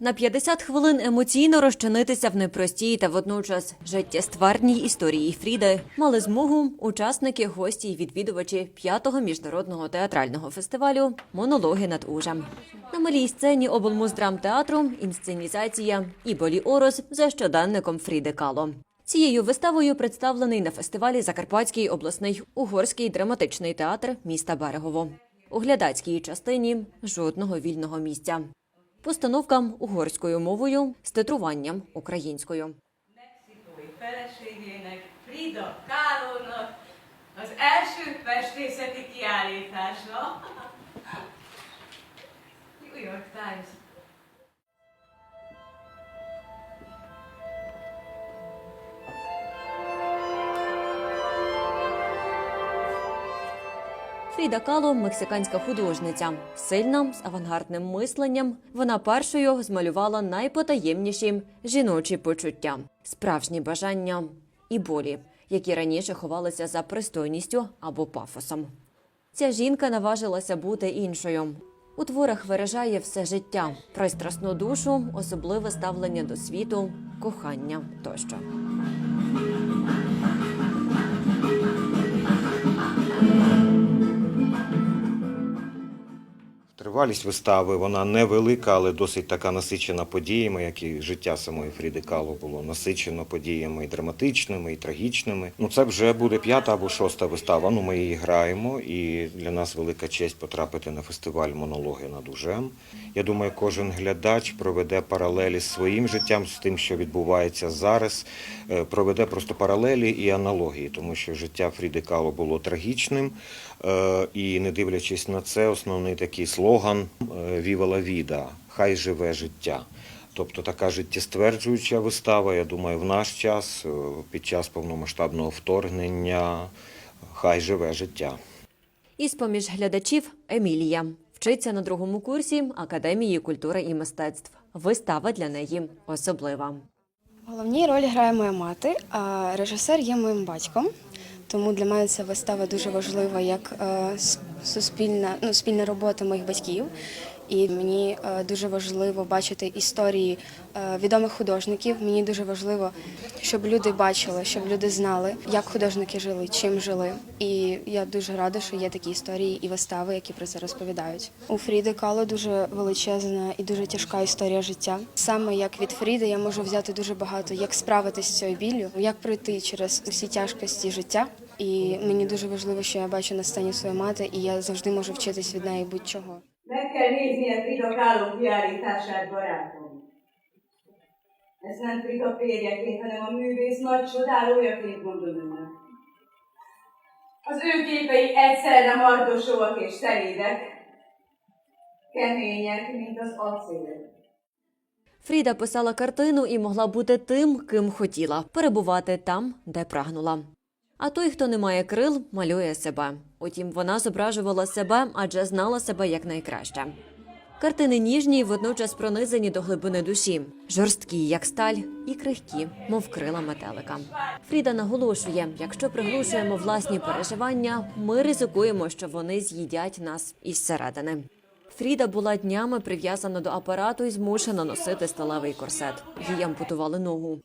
На 50 хвилин емоційно розчинитися в непростій та водночас життєстверній історії Фріди мали змогу учасники, гості й відвідувачі п'ятого міжнародного театрального фестивалю Монологи над ужем. На малій сцені облмуздрамтеатру інсценізація Іболі Орос за щоденником Фріди Кало. Цією виставою представлений на фестивалі Закарпатський обласний угорський драматичний театр міста Берегово. У глядацькій частині жодного вільного місця. Постановкам угорською мовою з титруванням українською. Kálónak az első festészeti kiállításra. New York Times. Фріда Кало мексиканська художниця, сильна з авангардним мисленням. Вона першою змалювала найпотаємніші жіночі почуття, справжні бажання і болі, які раніше ховалися за пристойністю або пафосом. Ця жінка наважилася бути іншою. У творах виражає все життя, пристрасну душу, особливе ставлення до світу, кохання тощо. Тривалість вистави вона невелика, але досить така насичена подіями, як і життя самої Фріди Кало було насичено подіями і драматичними, і трагічними. Ну це вже буде п'ята або шоста вистава. Ну ми її граємо, і для нас велика честь потрапити на фестиваль монологи над ужем. Я думаю, кожен глядач проведе паралелі з своїм життям, з тим, що відбувається зараз. е, Проведе просто паралелі і аналогії, тому що життя Фріди Кало було трагічним. Е, І не дивлячись на це, основний такий слоган Віва ла віда Хай живе життя. Тобто така життєстверджуюча вистава, я думаю, в наш час, е, під час повномасштабного вторгнення, хай живе життя. Із поміж глядачів Емілія вчиться на другому курсі Академії культури і мистецтв. Вистава для неї особлива. В головній ролі грає моя мати, а режисер є моїм батьком. Тому для мене ця вистава дуже важлива як е, суспільна, ну, спільна робота моїх батьків. І мені е, дуже важливо бачити історії е, відомих художників. Мені дуже важливо, щоб люди бачили, щоб люди знали, як художники жили, чим жили. І я дуже рада, що є такі історії і вистави, які про це розповідають. У Фріди Кало дуже величезна і дуже тяжка історія життя. Саме як від Фріди я можу взяти дуже багато, як справитись з цією біллю, як пройти через усі тяжкості життя. І мені дуже важливо, що я бачу на сцені свою мати, і я завжди можу вчитись від неї будь-чого. Ezt nem Frida férjeként, hanem a művész nagy csodálójaként mondom önnek. Az ő képei egyszerre mardosóak és szelédek, kemények, mint az acél. Фріда писала картину і могла бути тим, ким хотіла перебувати там, де прагнула. А той, хто не має крил, малює себе. Утім, вона зображувала себе, адже знала себе якнайкраще. Картини ніжні, водночас пронизані до глибини душі, жорсткі, як сталь, і крихкі, мов крила метелика. Фріда наголошує: якщо приглушуємо власні переживання, ми ризикуємо, що вони з'їдять нас із середини. Фріда була днями прив'язана до апарату і змушена носити сталевий корсет. Їй ампутували ногу.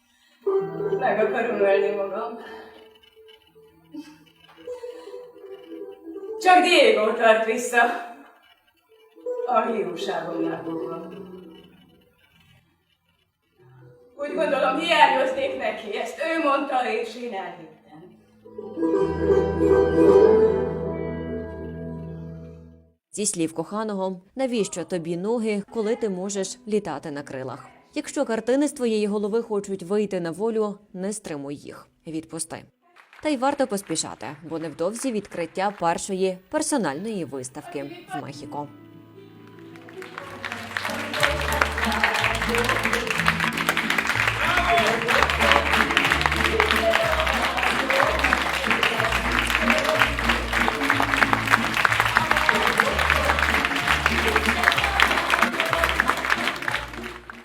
Csak Diego tart vissza. A hírúságomnál fogva. Úgy gondolom, hiányoznék neki, ezt ő mondta, és én elhittem. Зі слів коханого, навіщо тобі ноги, коли ти можеш літати на крилах? Якщо картини з твоєї голови хочуть вийти на волю, не стримуй їх, відпусти. Та й варто поспішати, бо невдовзі відкриття першої персональної виставки в Мехіко.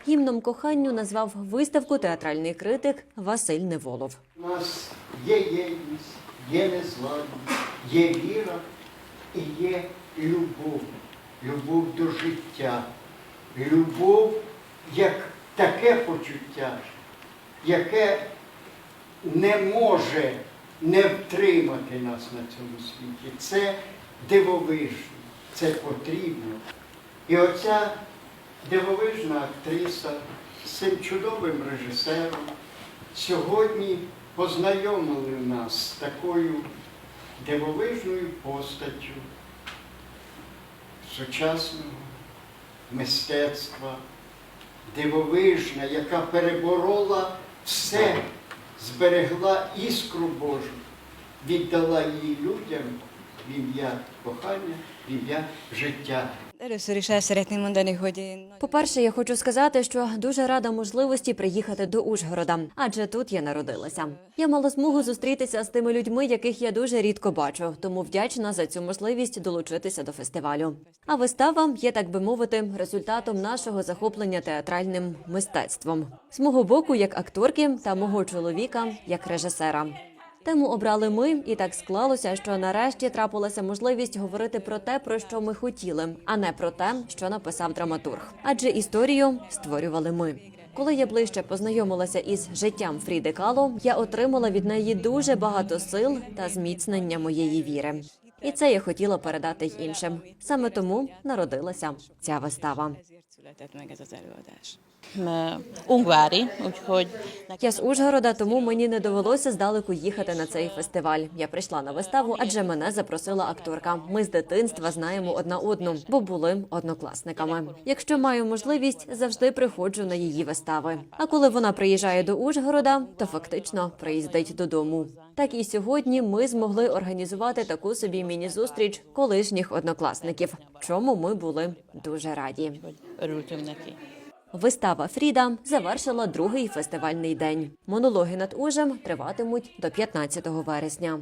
Гімном коханню назвав виставку театральний критик Василь Неволов. Є єдність, є незламність, є віра і є любов. Любов до життя, любов як таке почуття, яке не може не втримати нас на цьому світі. Це дивовижно, це потрібно. І оця дивовижна актриса з цим чудовим режисером сьогодні познайомили нас з такою дивовижною постаттю сучасного мистецтва, дивовижна, яка переборола все, зберегла іскру Божу, віддала її людям в ім'я кохання, в ім'я життя. Én По-перше, я хочу сказати, що дуже рада можливості приїхати до Ужгорода, адже тут я народилася. Я мала змогу зустрітися з тими людьми, яких я дуже рідко бачу, тому вдячна за цю можливість долучитися до фестивалю. А вистава є, так би мовити, результатом нашого захоплення театральним мистецтвом з мого боку, як акторки, та мого чоловіка як режисера. Тему обрали ми, і так склалося, що нарешті трапилася можливість говорити про те, про що ми хотіли, а не про те, що написав драматург. Адже історію створювали ми. Коли я ближче познайомилася із життям Фріди Кало, я отримала від неї дуже багато сил та зміцнення моєї віри. І це я хотіла передати й іншим. Саме тому народилася ця вистава. Я з Ужгорода, тому мені не довелося здалеку їхати на цей фестиваль. Я прийшла на виставу, адже мене запросила акторка. Ми з дитинства знаємо одна одну, бо були однокласниками. Якщо маю можливість, завжди приходжу на її вистави. А коли вона приїжджає до Ужгорода, то фактично приїздить додому. Так і сьогодні ми змогли організувати таку собі міні-зустріч колишніх однокласників, чому ми були дуже раді. Вистава Фріда завершила другий фестивальний день. Монологи над Ужем триватимуть до 15 вересня.